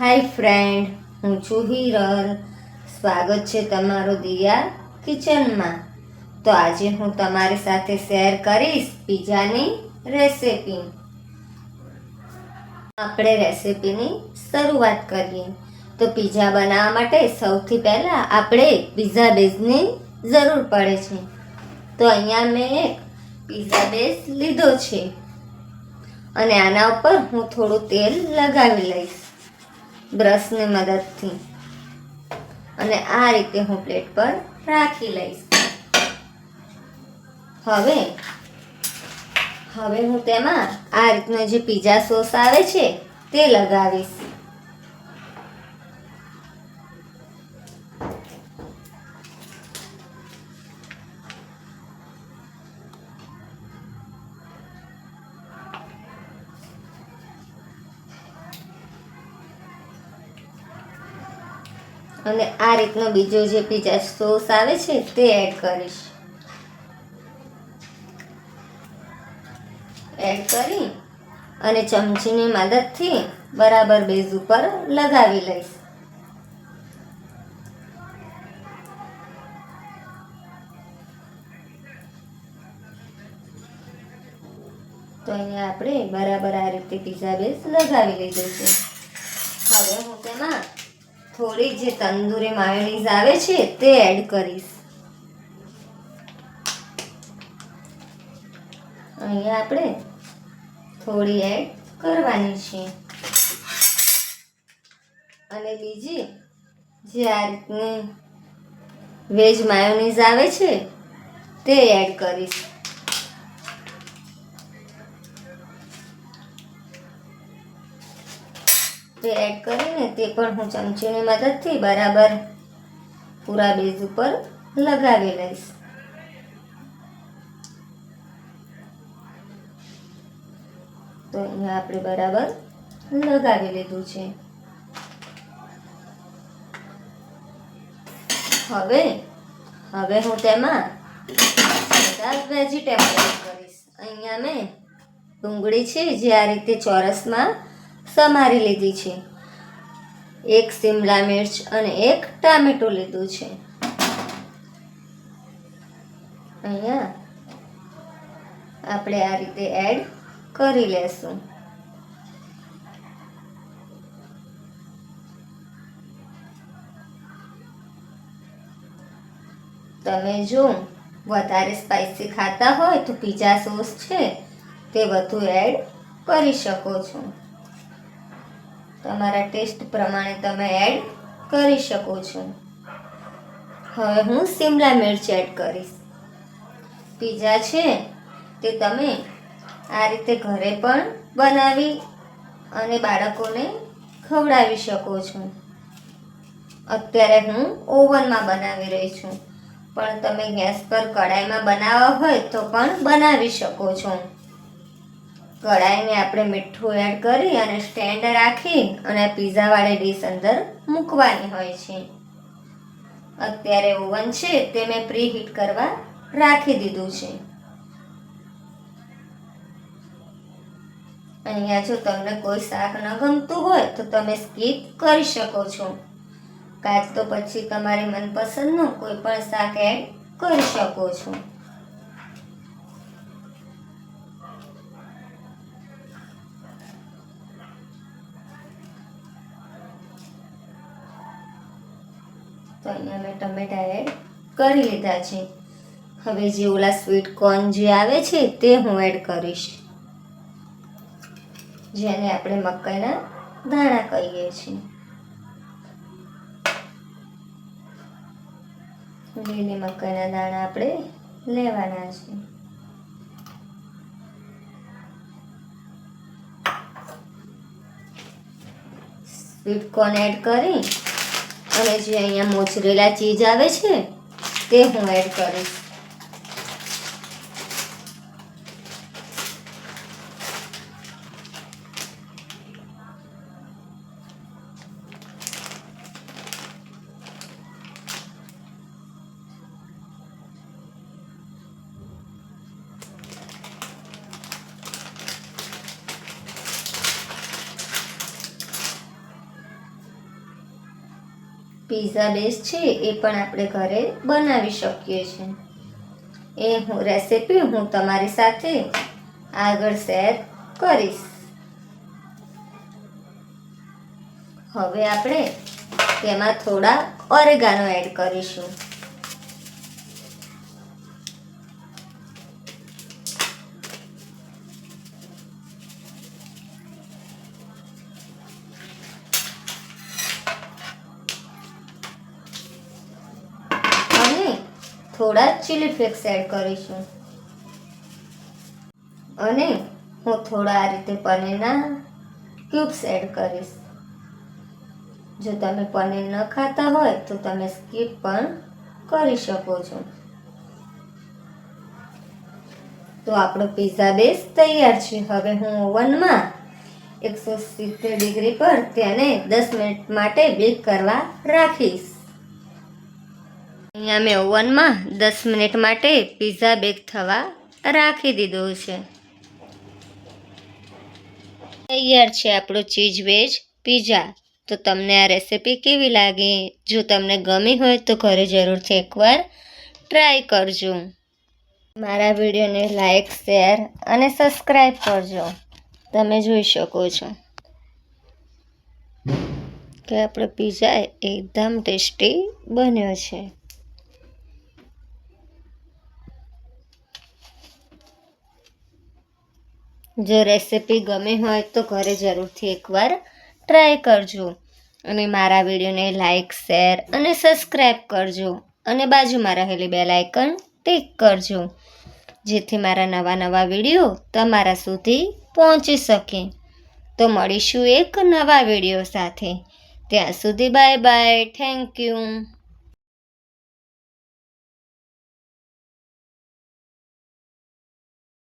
હાય friend, હું છું હિરલ. સ્વાગત છે તમારો દિયા કિચનમાં. તો આજે હું તમારી સાથે શેર કરીશ પીઝાની રેસિપી. આપણે રેસિપીની શરૂઆત કરીએ. તો પીઝા બનાવવા માટે સૌથી પહેલાં આપણે પીઝા બેઝની જરૂર પડે છે. તો અહીંયા મેં એક પીઝા બેઝ લીધો છે. અને આના ઉપર હું થોડું તેલ લગાવી લઈશ. બ્રશની મદદથી. અને આ રીતે હું પ્લેટ પર રાખી લઈશ. હવે હવે હું તેમાં આ રીતનો જે પીઝા સોસ આવે છે, તે લગાવીશ. અને આ રીતનો બીજો જે પીઝા સોસ આવે છે, તે એડ કરીશ. એડ કરી અને ચમચીની મદદથી બરાબર બેઝ ઉપર લગાવી લઈશ. તો અહીંયા આપણે બરાબર આ રીતે પીઝા બેઝ લગાવી લીધો છે. હવે હું તેમાં થોડી જે તંદૂરી માયોનીઝ આવે છે, તે એડ કરીશ. અહીંયા આપણે થોડી એડ કરવાની છે. અને બીજી જે આ રીતની વેજ માયોનીઝ આવે છે, તે એડ કરીશ. તે એડ કરીને તે પણ હું ચમચીની મદદથી બરાબર પૂરા બેઝ ઉપર લગાવી લઈશ. તો અહીંયા આપણે બરાબર લગાવી લીધું છે. હવે હવે હું તેમાં બધા વેજીટેબલ કરીશ. અહીંયા મેં ડુંગળી છે જે આ રીતે ચોરસમાં સમારી લીધી છે. એક શિમલા મિર્ચ અને એક ટામેટું લીધું છે. અહીંયા આપણે આ રીતે એડ કરી લેશું. તમે જો વધારે સ્પાઇસી ખાતા હોય તો પીઝા સોસ છે તે વધુ એડ કરી શકો છો. તમારા ટેસ્ટ પ્રમાણે તમે એડ કરી શકો છો. હવે હું શિમલા મિર્ચ એડ કરીશ. પીઝા છે તે તમે આ રીતે ઘરે પણ બનાવી અને બાળકોને ખવડાવી શકો છો. અત્યારે હું ઓવનમાં બનાવી રહી છું. પણ તમે ગેસ પર કડાઈમાં બનાવવા હોય તો પણ બનાવી શકો છો. કઢાઈને આપણે મીઠું એડ કરી અને સ્ટેન્ડ રાખી અને પીઝાવાળી ડીશ અંદર મૂકવાની હોય છે. અત્યારે ઓવન છે તે મેં પ્રી હીટ કરવા રાખી દીધું છે. અહીંયા જો તમને કોઈ શાક ન ગમતું હોય તો તમે સ્કીપ કરી શકો છો. કાચ તો પછી તમારી મનપસંદનું કોઈ પણ શાક એડ કરી શકો છો. તો અહીંયા મેં ટમેટા એડ કરી લીધા છે. હવે જે ઓલા સ્વીટ કોર્ન જે આવે છે તે હું એડ કરીશ. જેને આપણે મકાઈના દાણા કહીએ છીએ. લીલી મકાઈના દાણા આપણે લેવાના છે. સ્વીટ કોર્ન એડ કરી અને જે અહીંયા મોચરેલા ચીજ આવે છે તે હું એડ કરીશ. પીઝા બેઝ છે એ પણ આપણે ઘરે બનાવી શકીએ છીએ. એ હું રેસીપી હું તમારી સાથે આગળ શેર કરીશ. હવે આપણે તેમાં થોડા ઓરેગાનો એડ કરીશું. થોડા ચીલી ફ્લેક્સ એડ કરીશું. અને હું થોડા આ રીતે પનીરના ક્યુબ્સ એડ કરીશ. જો તમે પનીર ન ખાતા હોય તો તમે સ્કીપ પણ કરી શકો છો. તો આપણો પીઝા બેઝ તૈયાર છે. હવે હું ઓવનમાં એકસો સિત્તેર ડિગ્રી પર તેને દસ મિનિટ માટે બેક કરવા રાખીશ. અહીંયા મેં ઓવનમાં દસ મિનિટ માટે પીઝા બેક થવા રાખી દીધો છે. તૈયાર છે આપણો ચીઝ વેજ પીઝા. તો તમને આ રેસિપી કેવી લાગી? જો તમને ગમી હોય તો ઘરે જરૂરથી એકવાર ટ્રાય કરજો. મારા વિડીયોને લાઈક, શેર અને સબસ્ક્રાઈબ કરજો. તમે જોઈ શકો છો કે આપણો પિઝા એકદમ ટેસ્ટી બન્યો છે. જો રેસિપી ગમી હોય તો ઘરે જરૂરથી એકવાર ટ્રાય કરજો. અને મારા વિડીયોને લાઇક શેર અને સબસ્ક્રાઈબ કરજો. અને બાજુમાં રહેલી બેલ આઇકન ટિક કરજો. જેથી મારા નવા નવા વીડિયો તમારા સુધી પહોંચી શકે. તો મળીશું એક નવા વીડિયો સાથે. ત્યાં સુધી બાય બાય. Thank you.